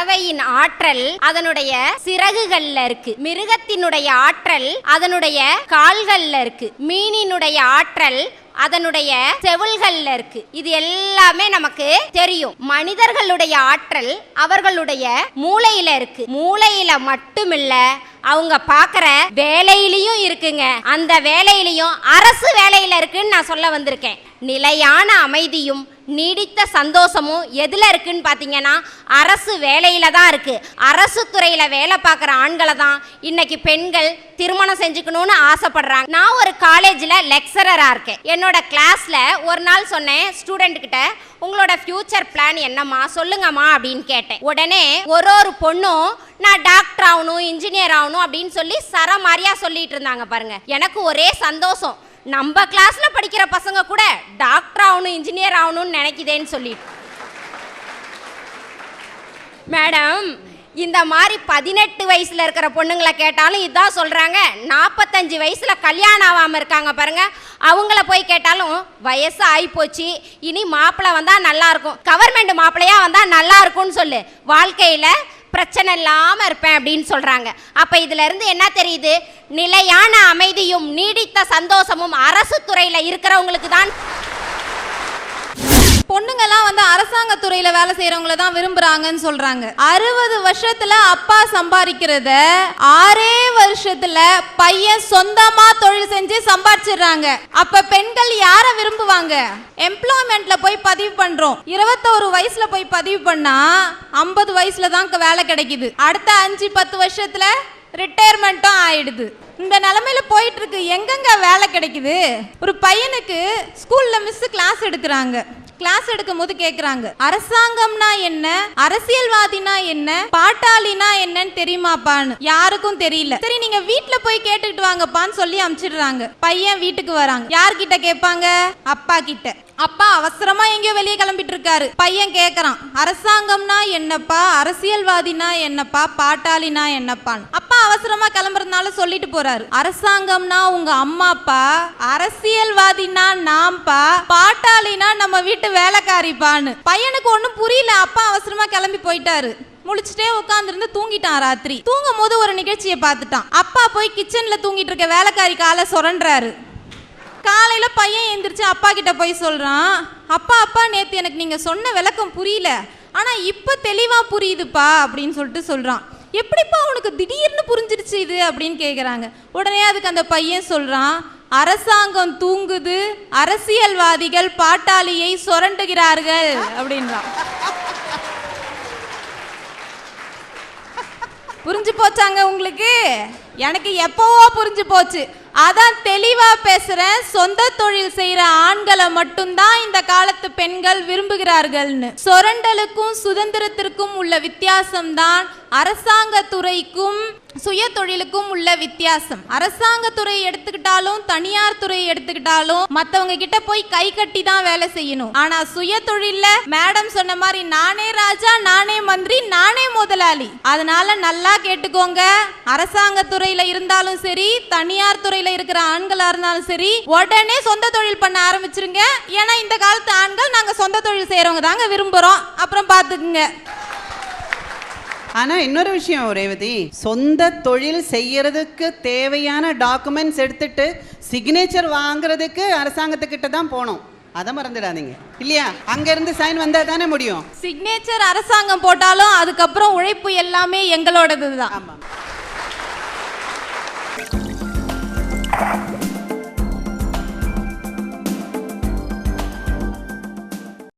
பறவையின் ஆற்றல் அதனுடைய சிறகுகள்ல இருக்கு. மிருகத்தினுடைய ஆற்றல் அதனுடைய கால்கள்ல இருக்கு. மீனினுடைய ஆற்றல் அதனுடைய செவில்கள்ல இருக்கு. இது எல்லாமே நமக்கு தெரியும். மனிதர்களுடைய ஆற்றல் அவர்களுடைய மூளையில இருக்கு. மூளையில மட்டுமில்ல அவங்க பார்க்குற வேலையிலையும் இருக்குங்க. அந்த வேலையிலயும் அரசு வேலையில இருக்குன்னு நான் சொல்ல வந்திருக்கேன். நிலையான அமைதியும் நீடித்த சந்தோஷமும் எதில் இருக்குன்னு பார்த்தீங்கன்னா அரசு வேலையில் தான் இருக்குது அரசு துறையில் வேலை பார்க்குற ஆண்களை தான் இன்னைக்கு பெண்கள் திருமணம் செஞ்சுக்கணும்னு ஆசைப்படுறாங்க. நான் ஒரு காலேஜில் லெக்சரராக இருக்கேன். என்னோட கிளாஸில் ஒரு நாள் சொன்னேன் ஸ்டூடெண்ட்கிட்ட உங்களோட ஃப்யூச்சர் பிளான் என்னம்மா? சொல்லுங்கம்மா அப்படின்னு கேட்டேன். உடனே ஒரு ஒரு பொண்ணும் நான் டாக்டர் ஆகணும் இன்ஜினியர் ஆகணும் அப்படின்னு சொல்லி சரமாரியாக சொல்லிட்டு இருந்தாங்க பாருங்க. எனக்கு ஒரே சந்தோஷம். நம்ம கிளாஸ்ல படிக்கிற பசங்க கூட டாக்டர் ஆகணும் இன்ஜினியர் ஆகணும்னு நினைக்குதேன்னு சொல்லிட்டு. மேடம் இந்த மாதிரி பதினெட்டு வயசுல இருக்கிற பொண்ணுங்களை கேட்டாலும் இதான் சொல்றாங்க. நாற்பத்தஞ்சு வயசுல கல்யாணம் ஆகாம இருக்காங்க பாருங்க. அவங்கள போய் கேட்டாலும் வயசு ஆகிப்போச்சு இனி மாப்பிள்ளை வந்தா நல்லா இருக்கும். கவர்மெண்ட் மாப்பிள்ளையா வந்தா நல்லா இருக்கும்னு சொல்லு. வாழ்க்கையில பிரச்சனை இல்லாமல் இருப்பேன் அப்படின்னு சொல்கிறாங்க அப்போ இதிலிருந்து என்ன தெரியுது? நிலையான அமைதியும் நீடித்த சந்தோஷமும் அரசு துறையில் இருக்கிறவங்களுக்கு தான் பொண்ணுங்கெல்லாம் வந்து அரசாங்க துறையில வேலை செய்யறவங்கள தான் விரும்புறாங்கன்னு சொல்றாங்க. அறுபது வருஷத்துல அப்பா சம்பாதிக்கிறத ஆறே வருஷத்துல பையன் சொந்தமா தொழில் செஞ்சு சம்பாதிச்சிடுறாங்க. அப்ப பெண்கள் யார விரும்புவாங்க? எம்ப்ளாய்மெண்ட்ல போய் பதிவு பண்றோம். இருபத்தோரு வயசுல போய் பதிவு பண்ணா ஐம்பது வயசுல தான் வேலை கிடைக்குது. அடுத்த அஞ்சு பத்து வருஷத்துல ரிட்டையர்மெண்ட்டும் ஆயிடுது. இந்த நிலமையில போயிட்டு இருக்கு. எங்கெங்க வேலை கிடைக்குது? ஒரு பையனுக்கு ஸ்கூல்ல மிஸ் கிளாஸ் எடுக்கிறாங்க. கிளாஸ் எடுக்கும் போது கேக்குறாங்க. அரசாங்கம்னா என்ன? அரசியல்வாதினா என்ன? பாட்டாளினா என்னன்னு தெரியுமாப்பான்னு? யாருக்கும் தெரியல. சரி நீங்க வீட்டுல போய் கேட்டுக்கிட்டு வாங்கப்பான்னு சொல்லி அனுப்பிச்சிடுறாங்க பையன் வீட்டுக்கு வராங்க. யார்கிட்ட கேட்பாங்க? அப்பா கிட்ட. அப்பா அவசரமா எங்கேயோ வெளியே கிளம்பிட்டு இருக்காரு பையன் கேக்குறான். அரசாங்கம்னா என்னப்பா? அரசியல்வாதினா என்னப்பா? பாட்டாளினா என்னப்பான்னு? அவசரமா கிளம்புறதுனால சொல்லிட்டு போறாரு. அரசாங்கம்னா உங்க அம்மாப்பா அரசியல்வாதினா நாம்பா பாட்டாளினா நம்ம வீட்டு வேலைக்காரிப்பான்னு. பையனுக்கு ஒண்ணும் புரியல அப்பா அவசரமா கிளம்பி போயிட்டாரு. முழிச்சிட்டே உட்காந்துருந்து தூங்கிட்டான் ராத்திரி. தூங்கும் போது ஒரு நிகழ்ச்சியை பார்த்துட்டான். அப்பா போய் கிச்சன்ல தூங்கிட்டு இருக்க வேலைக்காரி காலை சுரண்டுறாரு காலையில பையன் எந்திரிச்சு அப்பா கிட்ட போய் சொல்றான் அப்பா அப்பா நேத்து எனக்கு நீங்க சொன்ன விளக்கம் புரியல. ஆனா இப்ப தெளிவா புரியுதுப்பா அப்படின்னு சொல்லிட்டு சொல்றான். எப்படிப்பா உனக்கு திடீர்னு புரிஞ்சிருச்சு இது அப்படின்னு கேட்குறாங்க உடனே அதுக்கு அந்த பையன் சொல்கிறான் அரசாங்கம் தூங்குது அரசியல்வாதிகள் பாட்டாளியை சுரண்டுகிறார்கள் அப்படின்றான். புரிஞ்சு போச்சாங்க உங்களுக்கு? எனக்கு எப்பவோ புரிஞ்சு போச்சு. அதான் தெளிவா பேசுறேன் சொந்த தொழில் செய்யற ஆண்களை மட்டும்தான் இந்த காலத்து பெண்கள் விரும்புகிறார்கள்னு. சொரண்டலுக்கும் சுதந்திரத்திற்கும் உள்ள வித்தியாசம் அரசாங்கத்துறைக்கும் அரசாங்க துறைக்கும் சுய தொழிலுக்கும் உள்ள வித்தியாசம். அரசாங்க துறை எடுத்துக்கிட்டாலும் தனியார் துறை எடுத்துக்கிட்டாலும் மத்தவங்க கிட்ட போய் கை கட்டி தான் வேலை செய்யணும். ஆனா சுய தொழில்ல மேடம் சொன்ன மாதிரி நானே ராஜா நானே மந்திரி நானே முதலாளி. அதனால நல்லா கேட்டுக்கோங்க. அரசாங்க துறையில இருந்தாலும் சரி தனியார் துறையில இருக்கிற ஆண்களா இருந்தாலும் சரி உடனே சொந்த தொழில் பண்ண ஆரம்பிச்சிருங்க. ஏன்னா இந்த காலத்து ஆண்கள் நாங்க சொந்த தொழில் செய்யறவங்க தாங்க விரும்புறோம். அப்புறம் பாத்துக்குங்க. ஆனால் இன்னொரு விஷயம் ரேவதி. சொந்த தொழில் செய்யறதுக்கு தேவையான டாக்குமெண்ட்ஸ் எடுத்துட்டு சிக்னேச்சர் வாங்குறதுக்கு அரசாங்கத்துக்கிட்ட தான் போனோம். அதை மறந்துடாதீங்க. இல்லையா? அங்க இருந்து சைன் வந்தா தானே முடியும். சிக்னேச்சர் அரசாங்கம் போட்டாலும் அதுக்கப்புறம் உழைப்பு எல்லாமே எங்களோடது தான் ஆமாம்.